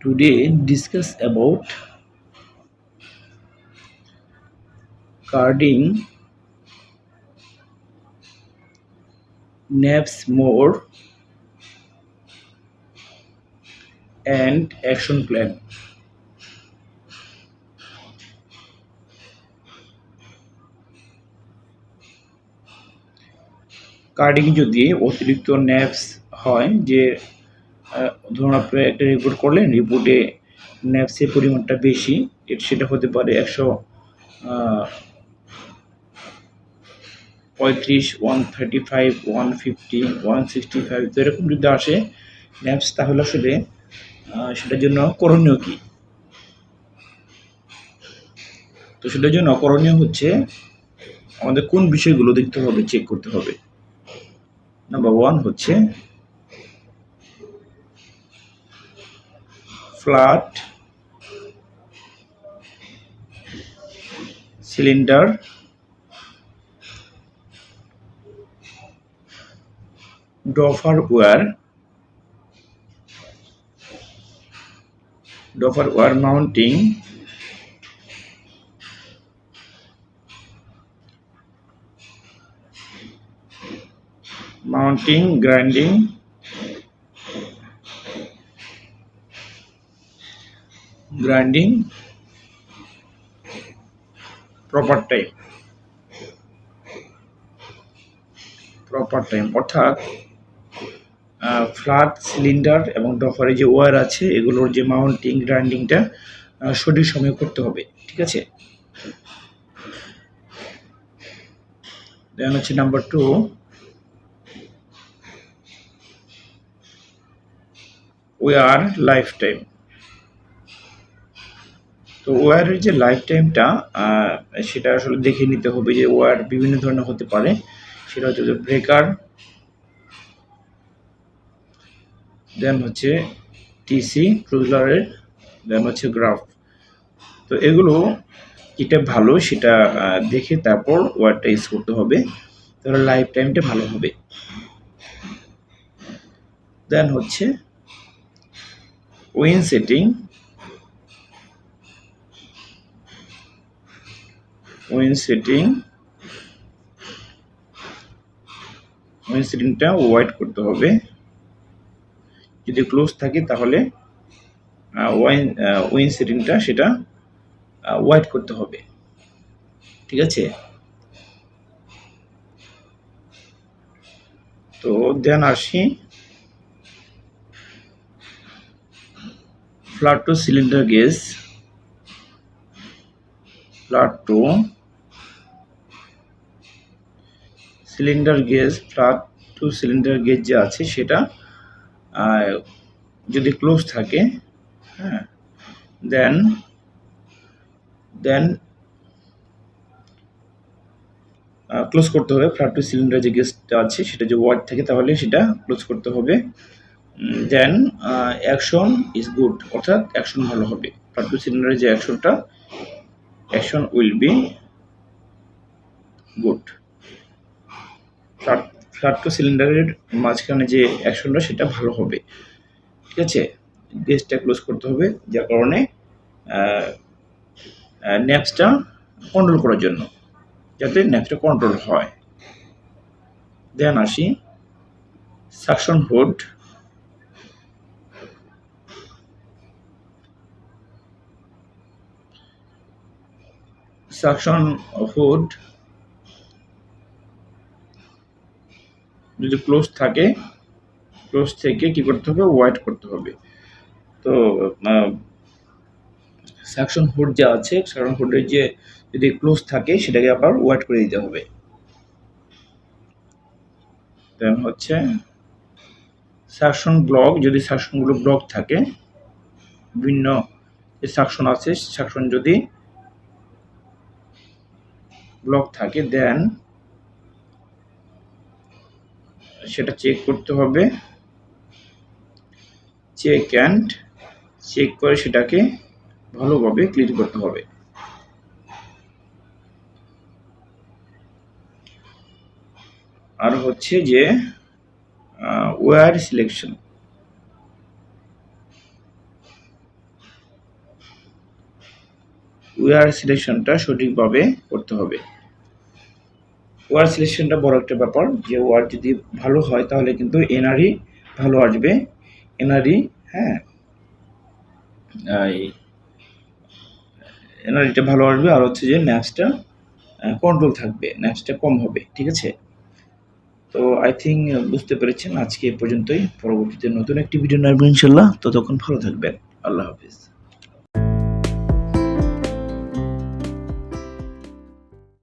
today discuss about carding naps more and action plan carding যদি অতিরিক্ত naps হয় যে আহ, ধরুন আপনি একটা রিপোর্ট করলেন রিপোর্টে ন্যাপসের পরিমাণটা বেশি সেটা হতে পারে একশো পঁয়ত্রিশ one thirty five one fifty one sixty five তো এরকম যদি আসে ন্যাপস তাহলে আসলে সেটার জন্য করণীয় কী? তো সেটার জন্য করণীয় হচ্ছে আমাদের কোন বিষয়গুলো দেখতে হবে চেক করতে হবে। নাম্বার ওয়ান হচ্ছে flat cylinder doffer wire doffer wire mounting mounting grinding. Grinding proper time. Proper time অর্থাৎ ফ্ল্যাট সিলিন্ডার এবং ডফারে যে ওয়্যার আছে, এগুলোর যে মাউন্টিং গ্রাইন্ডিংটা সঠিক সময়ে করতে হবে। ঠিক আছে? হচ্ছে number two wire life time তো ওয়ারের যে লাইফ টাইমটা সেটা আসলে দেখে নিতে হবে যে ওয়ার বিভিন্ন ধরনের হতে পারে। সেটা হচ্ছে ব্রেকার দেন হচ্ছে টিসি ট্রুজলারের দেন হচ্ছে গ্রাফ তো এগুলো যেটা ভালো সেটা দেখে তারপর ওয়ারটা ইউজ করতে হবে। তাহলে লাইফ টাইমটা ভালো হবে। দেন হচ্ছে win setting win setting win সেটিংটা wide করতে হবে। যদি ক্লোজ থাকে তাহলে ওয়াইন উইন সেটিংটা সেটা ওয়াইড করতে হবে। ঠিক আছে? তো দেন আসি। Flat to cylinder gauge flat to cylinder gauge flat to cylinder gauge যে আছে সেটা যদি ক্লোজ থাকে হ্যাঁ দেন দেন ক্লোজ করতে হবে। ফ্ল্যাট টু সিলিন্ডার যে গেজটা আছে সেটা যে ওয়ার্ড থাকে তাহলে সেটা ক্লোজ করতে হবে। দেন অ্যাকশন ইজ গুড অর্থাৎ অ্যাকশন ভালো হবে। ফ্ল্যাট টু সিলিন্ডারের যে অ্যাকশনটা action will be good flat to সিলিন্ডারের মাঝখানে যে অ্যাকশনটা সেটা ভালো হবে। ঠিক আছে? গেজটা ক্লোজ করতে হবে, যার কারণে ন্যাপসটা কন্ট্রোল করার জন্য, যাতে ন্যাপসটা কন্ট্রোল হয়। দেন আসি সাকশন হুড সাকশন হুড যদি ক্লোজ থাকে ক্লোজ থেকে কি করতে হবে? ওয়াইড করতে হবে। তো সাকশন হুড যা আছে সাকশন হুডের যে যদি ক্লোজ থাকে, সেটাকে আবার ওয়াইড করে দিতে হবে। দেন হচ্ছে সাকশন ব্লক যদি সাকশনগুলো ব্লক থাকে, বিভিন্ন যে সাকশন আছে সাকশন যদি ব্লক থাকে দেন সেটা চেক করতে হবে। চেক অ্যান্ড চেক করে সেটাকে ভালোভাবে ক্লিন করতে হবে। আর হচ্ছে যে ওয়ার সিলেকশন ওয়ার সিলেকশনটা সঠিকভাবে করতে হবে। ওয়ার সিলেকশনটা বড় একটা ব্যাপার যে ওয়ার যদি ভালো হয় তাহলে কিন্তু এনআরই ভালো আসবে। এনআরই হ্যাঁ। এনআরইটা ভালো আসবে আর হচ্ছে যে ন্যাপসটা কন্ট্রোল থাকবে ন্যাপসটা কম হবে, ঠিক আছে? তো আই থিঙ্ক বুঝতে পেরেছেন। আজকে এ পর্যন্তই। পরবর্তীতে নতুন একটি ভিডিও নেবেন ইনশাল্লাহ। ততক্ষণ ভালো থাকবেন। আল্লাহ হাফিজ।